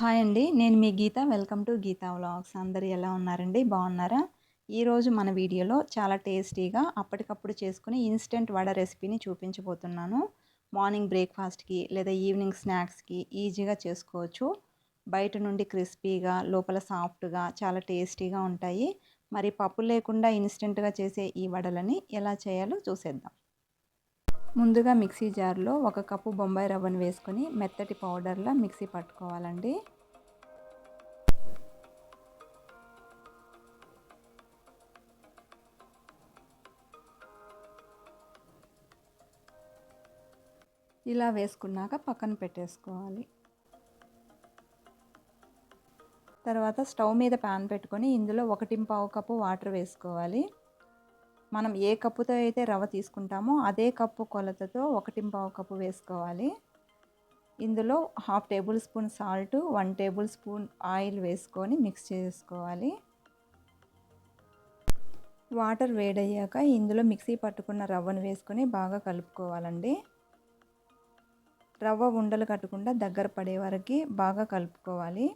Hi అండి. నేను మీ Geetha. Welcome to Geetha vlogs. అందరు ఎలా ఉన్నారండి? బాగున్నారా? ఈరోజు మన వీడియోలో చాలా టేస్టీగా అప్పటికప్పుడు చేసుకుని ఇన్స్టెంట్ వడ రెసిపీని చూపించబోతున్నాను. మార్నింగ్ బ్రేక్ఫాస్ట్కి లేదా ఈవినింగ్ స్నాక్స్కి ఈజీగా చేసుకోవచ్చు. బయట నుండి క్రిస్పీగా లోపల సాఫ్ట్గా చాలా టేస్టీగా ఉంటాయి. మరి పప్పు లేకుండా ఇన్స్టెంట్గా చేసే ఈ వడలని ఎలా చేయాలో చూసేద్దాం. ముందుగా మిక్సీ జార్లో ఒక కప్పు బొంబాయి రవ్వను వేసుకొని మెత్తటి పౌడర్లా మిక్సీ పట్టుకోవాలండి. ఇలా వేసుకున్నాక పక్కన పెట్టేసుకోవాలి. తర్వాత స్టవ్ మీద ప్యాన్ పెట్టుకొని ఇందులో ఒకటి పావు కప్పు వాటర్ వేసుకోవాలి. మనం ఏ కప్పుతో అయితే రవ్వ తీసుకుంటామో అదే కప్పు కొలతతో ఒకటి పావు కప్పు వేసుకోవాలి. ఇందులో half tablespoon salt one tablespoon oil వేసుకొని మిక్స్ చేసుకోవాలి. వాటర్ వేడయ్యాక ఇందులో మిక్సీ పట్టుకున్న రవ్వను వేసుకొని బాగా కలుపుకోవాలండి. రవ్వ ఉండలు కట్టకుండా దగ్గర పడే వరకు బాగా కలుపుకోవాలి.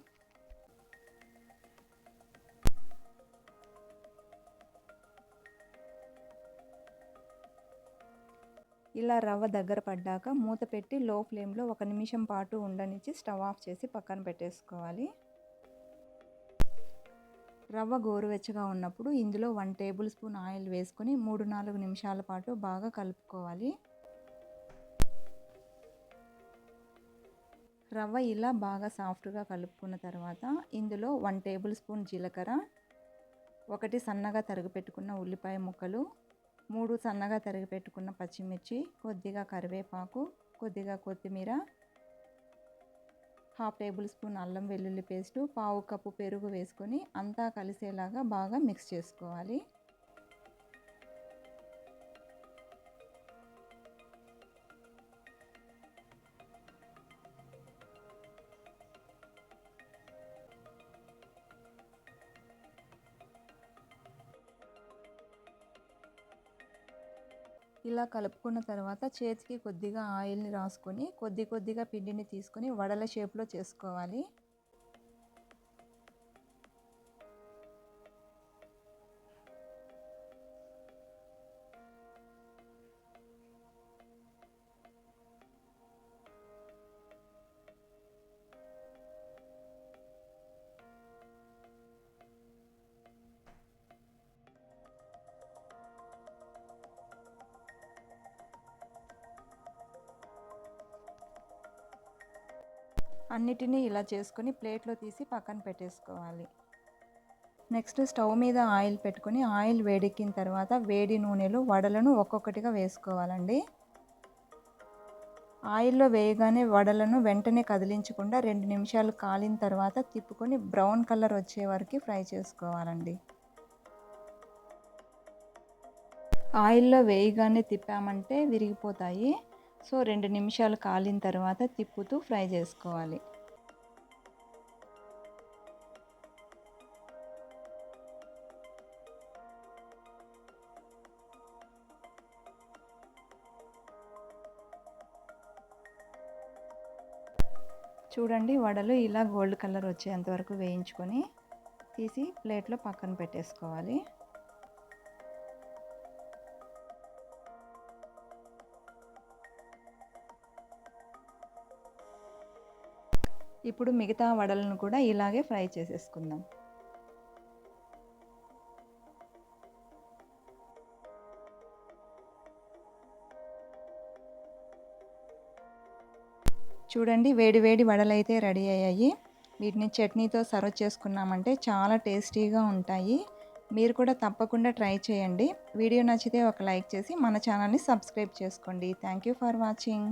ఇలా రవ్వ దగ్గర పడ్డాక మూత పెట్టి లో ఫ్లేమ్లో ఒక నిమిషం పాటు ఉండనిచ్చి స్టవ్ ఆఫ్ చేసి పక్కన పెట్టేసుకోవాలి. రవ్వ గోరువెచ్చగా ఉన్నప్పుడు ఇందులో వన్ టేబుల్ స్పూన్ ఆయిల్ వేసుకొని మూడు నాలుగు నిమిషాల పాటు బాగా కలుపుకోవాలి. రవ్వ ఇలా బాగా సాఫ్ట్గా కలుపుకున్న తర్వాత ఇందులో వన్ టేబుల్ స్పూన్ జీలకర్ర ఒకటి సన్నగా తరిగి పెట్టుకున్న ఉల్లిపాయ ముక్కలు మూడు సన్నగా తరిగి పెట్టుకున్న పచ్చిమిర్చి కొద్దిగా కరివేపాకు కొద్దిగా కొత్తిమీర హాఫ్ టేబుల్ స్పూన్ అల్లం వెల్లుల్లి పేస్టు పావు కప్పు పెరుగు వేసుకొని అంతా కలిసేలాగా బాగా మిక్స్ చేసుకోవాలి. ఇలా కలుపుకున్న తర్వాత చేతికి కొద్దిగా ఆయిల్ని రాసుకొని కొద్ది కొద్దిగా పిండిని తీసుకొని వడల షేప్లో చేసుకోవాలి. అన్నిటినీ ఇలా చేసుకొని ప్లేట్లో తీసి పక్కన పెట్టేసుకోవాలి. నెక్స్ట్ స్టవ్ మీద ఆయిల్ పెట్టుకొని ఆయిల్ వేడెక్కిన తర్వాత వేడి నూనెలు వడలను ఒక్కొక్కటిగా వేసుకోవాలండి. ఆయిల్లో వేయగానే వడలను వెంటనే కదిలించకుండా రెండు నిమిషాలు కాలిన తర్వాత తిప్పుకొని బ్రౌన్ కలర్ వచ్చే వరకు ఫ్రై చేసుకోవాలండి. ఆయిల్లో వేయగానే తిప్పామంటే విరిగిపోతాయి. సో రెండు నిమిషాలు కాలిన తర్వాత తిప్పుతూ ఫ్రై చేసుకోవాలి. చూడండి వడలు ఇలా గోల్డ్ కలర్ వచ్చేంత వరకు వేయించుకొని తీసి ప్లేట్లో పక్కన పెట్టేసుకోవాలి. ఇప్పుడు మిగతా వడలను కూడా ఇలాగే ఫ్రై చేసేసుకుందాం. చూడండి వేడి వేడి వడలైతే రెడీ అయ్యాయి. వీటిని చట్నీతో సర్వ్ చేసుకున్నామంటే చాలా టేస్టీగా ఉంటాయి. మీరు కూడా తప్పకుండా ట్రై చేయండి. వీడియో నచ్చితే ఒక లైక్ చేసి మన ఛానల్ని సబ్స్క్రైబ్ చేసుకోండి. Thank you for watching.